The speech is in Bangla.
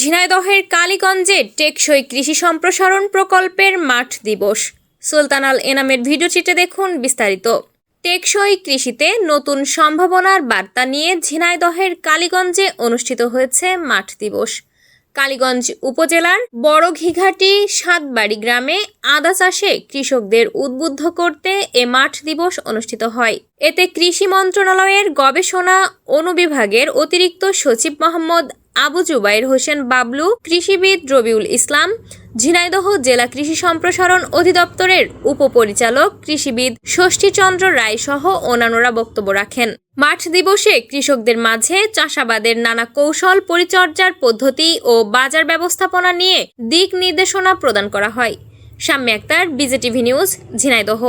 ঝিনাইদহের কালীগঞ্জে টেকসই কৃষি সম্প্রসারণ প্রকল্পের মাঠ দিবস। সুলতান আল এনামের ভিডিওচিত্রে দেখুন বিস্তারিত। টেকসই কৃষিতে নতুন সম্ভাবনার বার্তা নিয়ে ঝিনাইদহের কালীগঞ্জে অনুষ্ঠিত হয়েছে মাঠ দিবস। কালীগঞ্জ উপজেলার বড় ঘিঘাটি সাতবাড়ি গ্রামে আদা চাষে কৃষকদের উদ্বুদ্ধ করতে এ মাঠ দিবস অনুষ্ঠিত হয়। এতে কৃষি মন্ত্রণালয়ের গবেষণা অনুবিভাগের অতিরিক্ত সচিব মোহাম্মদ আবু জুবাইর হোসেন বাবলু, কৃষিবিদ রবিউল ইসলাম, ঝিনাইদহ জেলা কৃষি সম্প্রসারণ অধিদপ্তরের উপপরিচালক কৃষিবিদ ষষ্ঠীচন্দ্র রায় সহ অন্যান্যরা বক্তব্য রাখেন। মাঠ দিবসে কৃষকদের মাঝে চাষাবাদের নানা কৌশল পরিচর্যার পদ্ধতি ও বাজার ব্যবস্থাপনা নিয়ে দিক নির্দেশনা প্রদান করা হয়। Shammi Akter BJTV news, Jhenaidah.